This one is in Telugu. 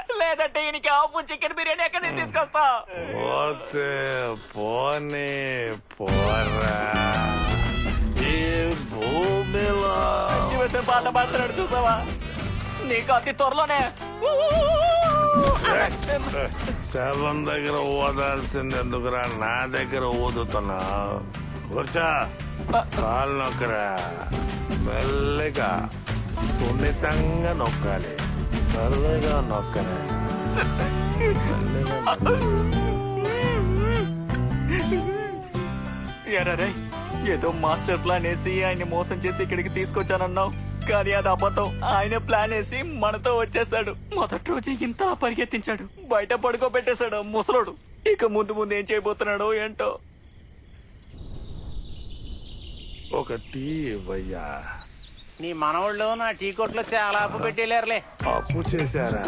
లేదంటే ఈయనకి హాఫ్ చికెన్ బిర్యానీ ఎక్కడి నుంచి తీసుకొస్తా. పోతే పోనీ పోరా. ఈ భూమిలో చూసే పాట పాడుతున్నాడు చూసావా? నీకు అతి త్వరలోనే. శవం దగ్గర ఊదాల్సింది ఎందుకురా? నా దగ్గర ఊదుతున్నా. కూర్చో. కాలు నొక్కరా. మెల్లగా. సున్నితంగా నొక్కాలి నొక్కరా మెల్లగా ఎరరే ఏదో మాస్టర్ ప్లాన్ వేసి ఆయన్ని మోసం చేసి ఇక్కడికి తీసుకొచ్చానన్నావు కానీ అది అబద్ధం ఆయన ప్లాన్ వేసి మనతో వచ్చేసాడు మొదటి రోజు ఇంత పరిగెత్తించాడు బయట పడుకోబెట్టేశాడు ముసలోడు ఇక ముందు ముందు ఏం చేయబోతున్నాడో ఏంటో ఒక టీ ఇవ్వయ్యా నీ మనవాళ్ళు నా టీ కొట్లో చాలా అప్పు పెట్టేలేరులే అప్పు చేశారా?